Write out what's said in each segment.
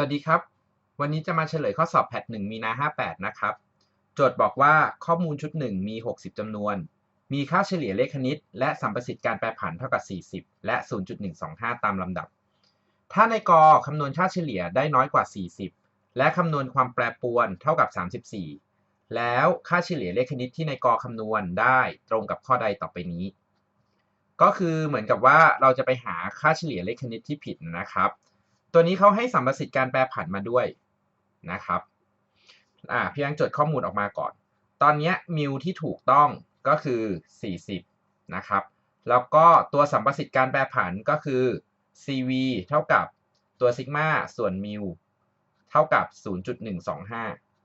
สวัสดีครับ วันนี้จะมาเฉลยข้อสอบแพท1มีนา58 นะครับ โจทย์บอกว่าข้อมูลชุด 1 มี 60จำนวน มีค่าเฉลี่ยเลขคณิต และสัมประสิทธิ์การแปรผันเท่ากับ 40 และ 0.125 ตามลำดับ ถ้าในกอคำนวณค่าเฉลี่ยได้น้อยกว่า 40 และคำนวณความแปรปรวนเท่ากับ 34 แล้วค่าเฉลี่ยเลขคณิตที่ในกอคำนวณได้ตรงกับข้อใดต่อไปนี้ ก็คือเหมือนกับว่าเราจะไปหาค่าเฉลี่ยเลขคณิตที่ผิดนะครับ ตัวนี้เขาให้สัมประสิทธิ์การแปรผันมาด้วยนะครับอ่าพี่ยังจดข้อมูลออกมาก่อน ตอนนี้มิวที่ถูกต้องก็คือ 40 นะครับ แล้วก็ตัวสัมประสิทธิ์การแปรผันก็คือ cv เท่ากับตัวซิกมาส่วนมิวเท่ากับ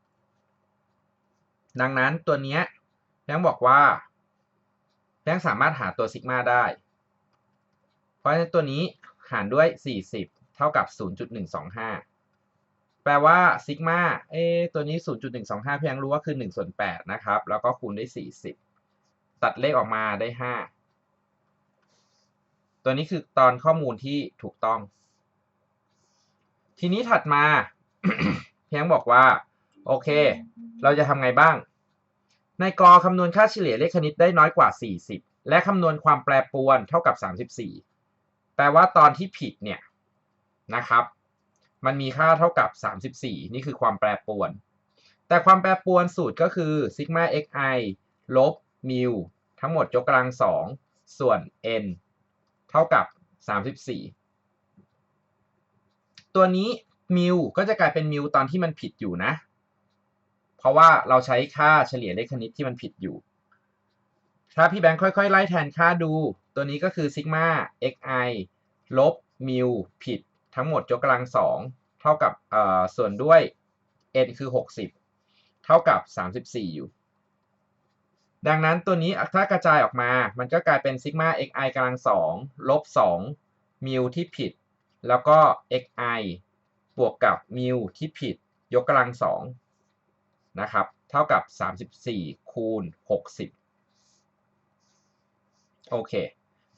0.125 ดังนั้นตัวนี้ยังบอกว่ายังสามารถหาตัวซิกมาได้ เพราะฉะนั้นตัวนี้หารด้วย 40 ท่ากับ 0.125 แปลว่าซิกมาเอตัวนี้ 0.125 เพียงรู้ว่าคือ 1 ส่วน 8 นะครับ แล้วก็คูณด้วย 40 ตัดเลขออกมาได้ 5 ตัวนี้คือตอนข้อมูลที่ถูกต้อง ทีนี้ถัดมา เพียงบอกว่า โอเค เราจะทำไงบ้าง ในกอคำนวณค่าเฉลี่ยเลขคณิตได้น้อยกว่า 40 และคำนวณความแปรปรวนเท่ากับ 34 แปลว่าตอนที่ผิดเนี่ย นะครับ มันมีค่าเท่ากับ 34 นี่คือความแปรปรวน แต่ความแปรปรวนสูตรก็คือซิกมา xi ลบมิวทั้งหมดยกกำลัง2ส่วน n เท่ากับ 34 ตัวนี้มิวก็จะกลายเป็นมิวตอนที่มันผิดอยู่นะ เพราะว่าเราใช้ค่าเฉลี่ยเลขคณิตที่มันผิดอยู่ ถ้าพี่แบงค์ค่อยๆ ไล่แทนค่าดู ตัวนี้ก็คือซิกมา xi ลบมิวผิด ทั้งหมดยกกำลังสองเท่ากับส่วนด้วย n คือ 60 เท่ากับ 34 อยู่ ดังนั้นตัวนี้ถ้ากระจายออกมา มันก็กลายเป็นซิกมา xi กำลังสองลบ2มิวที่ผิด แล้วก็ xi บวกกับมิวที่ผิด ยกกำลังสองนะครับ เท่ากับ 34 คูณ 60 โอเค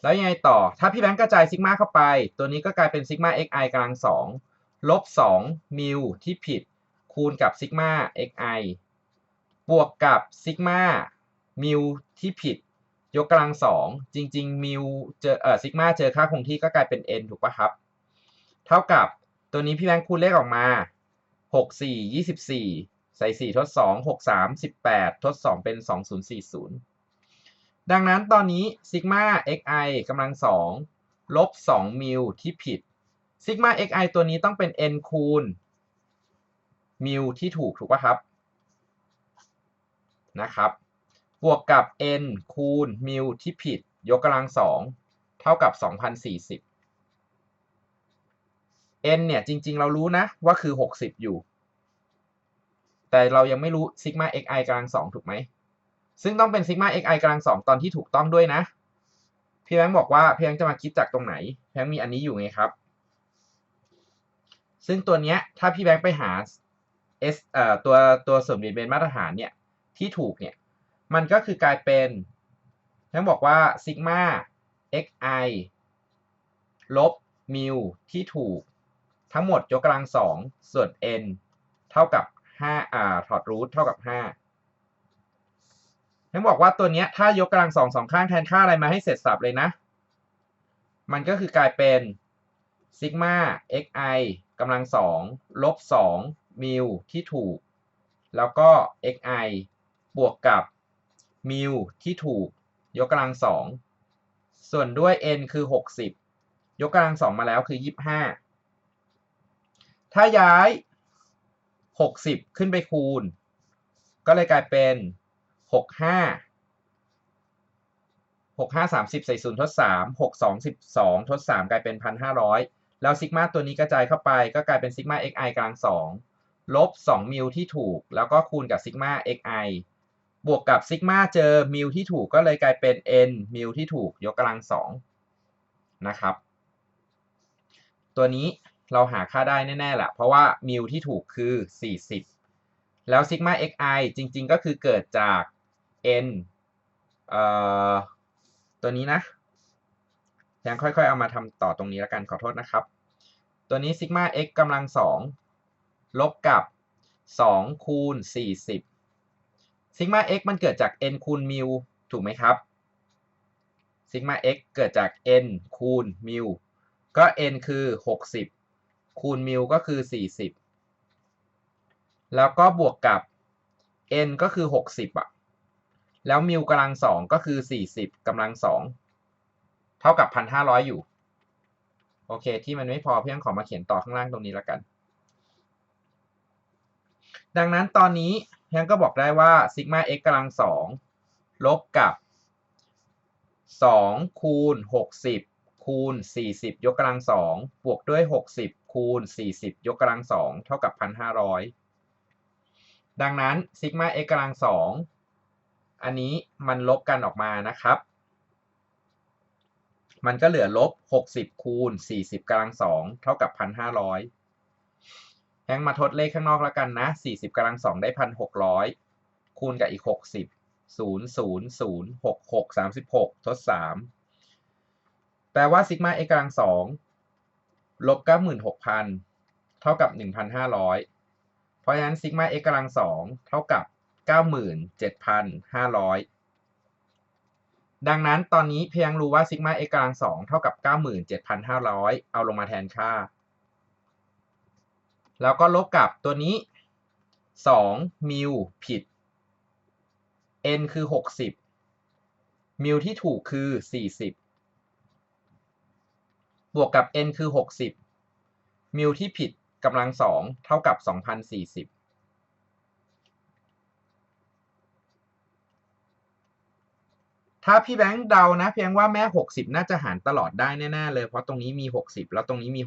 แล้วยังไงต่อ ถ้าพี่แบงค์กระจายซิกมาเข้าไป ตัวนี้ก็กลายเป็นซิกมา xi กำลังสองลบ2มิวที่ผิด คูณกับซิกมา xi บวกกับซิกมามิวที่ผิด ยกกำลังสองจริง ๆ มิวเจอเอ่อซิกมาเจอค่าคงที่ก็กลายเป็น n ถูกปะครับ เท่ากับตัวนี้พี่แบงค์คูณเลขออกมา 6 4 24 ใส่ 4 ทด 2 6 3 18 ทด 2 เป็น 2040 ดังนั้นตอนนี้ซิกมา xi กำลังสองลบ2มิวที่ผิดซิกมา xi ตัวนี้ต้องเป็น n คูณมิวที่ถูกถูกป่ะครับนะครับ บวกกับ n คูณมิวที่ผิด ยกกำลังสองเท่ากับ 2040 n เนี่ยจริง ๆ เรารู้นะว่าคือ 60 อยู่ แต่เรายังไม่รู้ซิกมา xi กำลังสองถูกไหม ซึ่งต้องเป็นซิกมา xi กำลังสองตอนที่ถูกต้องด้วยนะ พี่แบงค์บอกว่าพี่แบงค์จะมาคิดจากตรงไหนพี่แบงค์มีอันนี้อยู่ไงครับ ซึ่งตัวเนี้ยถ้าพี่แบงค์ไปหา s เอ่อตัวตัวสมดุลเป็นมาตรฐานเนี่ยที่ถูกเนี่ยมันก็คือกลายเป็นทั้งบอกว่าซิกมา xi ลบมิวที่ถูก ทั้งหมดยกกำลังสองส่วน n เท่ากับ5อ่าถอดรูทเท่ากับ 5 ทั้งบอกว่าตัวนี้ถ้ายกกำลังสองสองข้างแทนค่าอะไรมาให้เสร็จสับเลยนะ มันก็คือกลายเป็นซิกมา xi กำลังสองลบสองมิลที่ถูก แล้วก็ xi บวกกับมิลที่ถูก ยกกำลังสองส่วนด้วย n คือ 60 ยกกำลังสองมาแล้วคือ 25 ถ้าย้าย 60 ขึ้นไปคูณ ก็เลยกลายเป็น 65 65 30ใส่0ทด3 62 12ทด3กลายเป็น1,500แล้วซิกมาตัวนี้กระจายเข้าไปก็กลายเป็นซิกมา xi กลาง2ลบ2มิลที่ถูก แล้วก็คูณกับซิกมา xi บวกกับซิกมาเจอมิลที่ถูกก็เลยกลายเป็น n มิลที่ถูกยกกำลัง2นะครับ ตัวนี้เราหาค่าได้แน่ๆแหละเพราะว่ามิวที่ถูกคือ 40 แล้วซิกมา xi จริงๆ ก็คือเกิดจาก n เอ่อตัวนี้นะยังค่อยๆ เอามาทำต่อตรงนี้แล้วกันขอโทษนะครับ ตัวนี้ซิกมา x กำลังสองลบกับ 2 คูณ 40ซิกมา x มันเกิดจาก n คูณมิวถูกไหมครับซิกมา x เกิดจาก n คูณมิวก็ n คือ 60 คูณมิวก็คือ 40 แล้วก็บวกกับ n ก็คือ 60อะ แล้วมิวกำลังสองก็คือ 40กำลังสองเท่ากับ 1,500 อยู่ โอเค ที่มันไม่พอเพียงขอมาเขียนต่อข้างล่างตรงนี้แล้วกัน ดังนั้นตอนนี้เพียงก็บอกได้ว่าซิกมา x กำลังสองลบกับ 2 คูณ 60 คูณ 40 ยกกำลังสองบวกด้วย 60 คูณ 40 ยกกำลังสองเท่ากับ 1,500 ดังนั้นซิกมา x กำลังสอง อันนี้มันลบกันออกมานะครับ มันก็เหลือลบ 60 คูณ 40กำลังสองเท่ากับ 1,500แฮงมาทดเลขข้างนอกแล้วกันนะ 40กำลังสองได้ 1,600 คูณกับอีก 60 0 0 0 6 6 36 ทด 3 แปลว่าซิกมา x กำลังสองลบ 96,000 เท่ากับ 1,500 เพราะฉะนั้นซิกมา x กำลังสองเท่ากับ 97,500 ดังนั้นตอนนี้เพียงรู้ว่าซิกมา x กำลังสองเท่ากับ 97,500 เอาลงมาแทนค่า แล้วก็ลบกับตัวนี้ 2 มิวผิด n คือ 60 มิวที่ถูกคือ 40 บวกกับ n คือ 60 มิวที่ผิดกำลังสองเท่ากับ 2,040 ถ้าพี่แบงค์เดานะเพียงว่าแม่ 60 น่าจะหารตลอดได้แน่ๆเลย เพราะตรงนี้มี 60 แล้วตรงนี้มี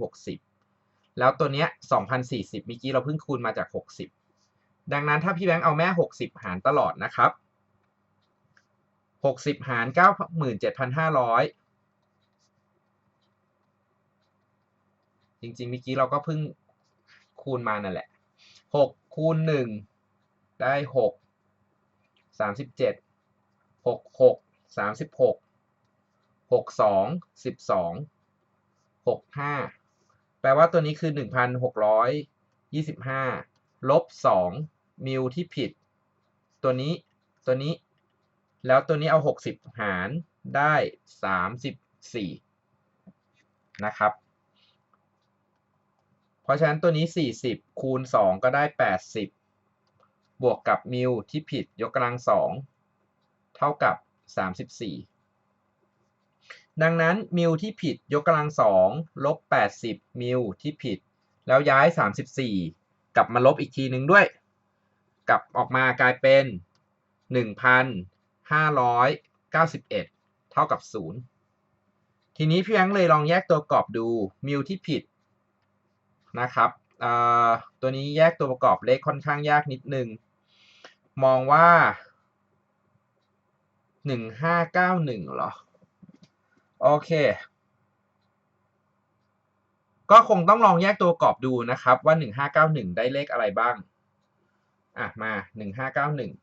60 แล้วตัวเนี้ย2,040เมื่อกี้เราเพิ่งคูณมาจาก 60 ดังนั้นถ้าพี่แบงค์เอาแม่ 60 หารตลอดนะครับ 60 หาร 97,500 จริงๆเมื่อกี้เราก็เพิ่งคูณมานั่นแหละ 6 คูณ 1 ได้ 6 37 6 6 36 62 12 65แปลว่าตัวนี้คือ1,625ลบ2มิลที่ผิด ตัวนี้ตัวนี้ แล้วตัวนี้เอา60หารได้34นะครับ เพราะฉะนั้นตัวนี้ 40 คูณ 2 ก็ได้ 80 บวกกับมิลที่ผิดยกกำลัง 2 เท่ากับ 34 ดังนั้นมิลที่ผิดยกกำลัง2ลบ80มิลที่ผิด แล้วย้าย 34 กลับมาลบอีกทีหนึ่งด้วย กลับออกมากลายเป็น 1,591 เท่ากับ 0 ทีนี้พี่แบงเลยลองแยกตัวประกอบดูมิลที่ผิดนะครับตัวนี้แยกตัวประกอบเลขค่อนข้างยากนิดนึง มองว่า 1591เก้าหนึ่งหรอ โอเค ก็คงต้องลองแยกตัวปรอบดูนะครับว่า1591ได้เลขอะไรบ้าง อะ มา1591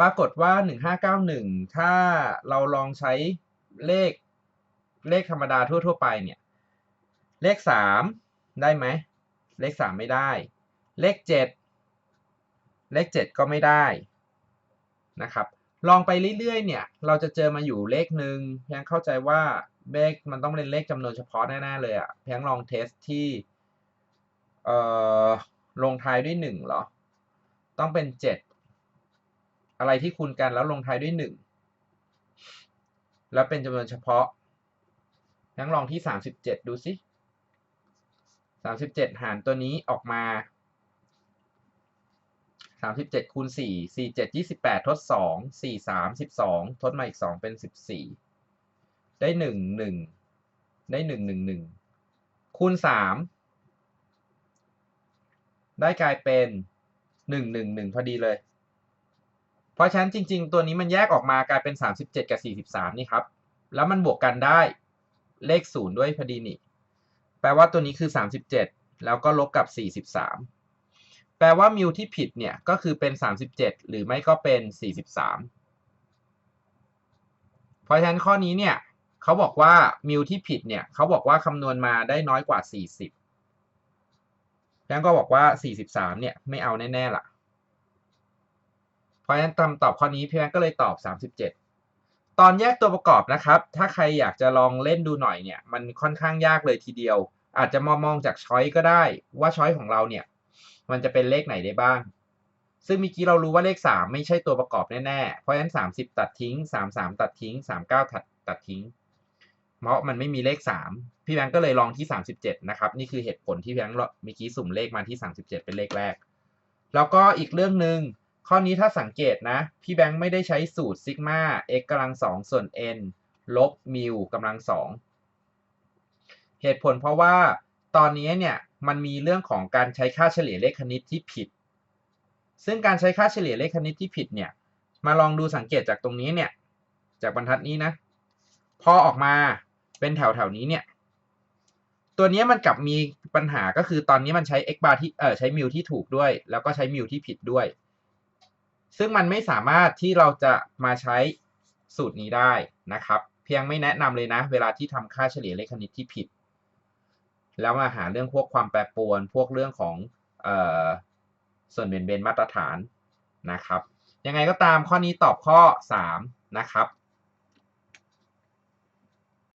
ปรากฏว่า1591ถ้าเราลองใช้เลขเลขธรรมดาทั่ว ๆ ไปเนี่ย เลข3ได้ไหม เลข3ไม่ได้ เลข7เลข7ก็ไม่ได้ นะครับ ลองไปเรื่อยๆ เนี่ย เราจะเจอมาอยู่เลขหนึ่งเพียงเข้าใจว่าเลขมันต้องเป็นเลขจำนวนเฉพาะแน่ๆเลยอะ่ะเพียงลองเทสที่เอ่อลงท้ายด้วยหนึ่งเหรอ ต้องเป็นเจ็ดอะไรที่คูณกันแล้วลงท้ายด้วยหนึ่งแล้วเป็นจำนวนเฉพาะเพียงลองที่สามสิบเจ็ดดูสิสามสิบเจ็ดหารตัวนี้ออกมา สามสิบเจ็ดคูณสี่สี่เจ็ดยี่สิบแปดทดสองสี่สามสิบสองทดมาอีกสองเป็นสิบสี่ได้หนึ่งหนึ่งได้หนึ่งหนึ่งหนึ่งคูณสามได้กลายเป็นหนึ่งหนึ่งหนึ่งพอดีเลย เพราะฉะนั้นจริง ๆ ตัวนี้มันแยกออกมากลายเป็นสามสิบเจ็ดกับสี่สิบสามนี่ครับ แล้วมันบวกกันได้เลขศูนย์ด้วยพอดีนี่ แปลว่าตัวนี้คือสามสิบเจ็ดแล้วก็ลบกับสี่สิบสาม แปลว่ามิวที่ผิดเนี่ยก็คือเป็น 37 หรือไม่ก็เป็น 43 เพราะฉะนั้นข้อนี้เนี่ยเขาบอกว่ามิวที่ผิดเนี่ยเขาบอกว่าคำนวณมาได้น้อยกว่า 40 แล้วก็บอกว่า 43 เนี่ยไม่เอาแน่ๆล่ะ เพราะฉะนั้นคำตอบข้อนี้พี่แบงก็เลยตอบ 37ตอนแยกตัวประกอบนะครับ ถ้าใครอยากจะลองเล่นดูหน่อยเนี่ย มันค่อนข้างยากเลยทีเดียว อาจจะมองมองจากช้อยก็ได้ ว่าช้อยของเราเนี่ย มันจะเป็นเลขไหนได้บ้าง ซึ่งเมื่อกี้เรารู้ว่าเลข 3 ไม่ใช่ตัวประกอบแน่ๆ เพราะฉะนั้น 30 ตัดทิ้ง 33 ตัดทิ้ง 39 ตัดตัดทิ้ง เพราะมันไม่มีเลข 3 พี่แบงก์ก็เลยลองที่ 37 นะครับ นี่คือเหตุผลที่พี่แบงก์เมื่อกี้สุ่มเลขมาที่ 37 เป็นเลขแรก แล้วก็อีกเรื่องหนึ่งข้อนี้ถ้าสังเกตนะ พี่แบงค์ไม่ได้ใช้สูตรซิกมา x กำลัง2ส่วน n ลบมิวกำลัง2เหตุผลเพราะว่าตอนนี้เนี่ย มันมีเรื่องของการใช้ค่าเฉลี่ยเลขคณิตที่ผิด ซึ่งการใช้ค่าเฉลี่ยเลขคณิตที่ผิดเนี่ย มาลองดูสังเกตจากตรงนี้เนี่ย จากบรรทัดนี้นะ พอออกมาเป็นแถวแถวนี้เนี่ย ตัวนี้มันกลับมีปัญหาก็คือตอนนี้มันใช้ x bar ที่เออใช้มิวที่ถูกด้วย แล้วก็ใช้มิวที่ผิดด้วย ซึ่งมันไม่สามารถที่เราจะมาใช้สูตรนี้ได้นะครับ เพียงไม่แนะนำเลยนะ เวลาที่ทำค่าเฉลี่ยเลขคณิตที่ผิด แล้วมาหาเรื่องพวกความแปรปรวน พวกเรื่องของออส่วนเบนเบนมาตรฐานนะครับ ยังไงก็ตามข้อนี้ตอบข้อ 3 นะครับ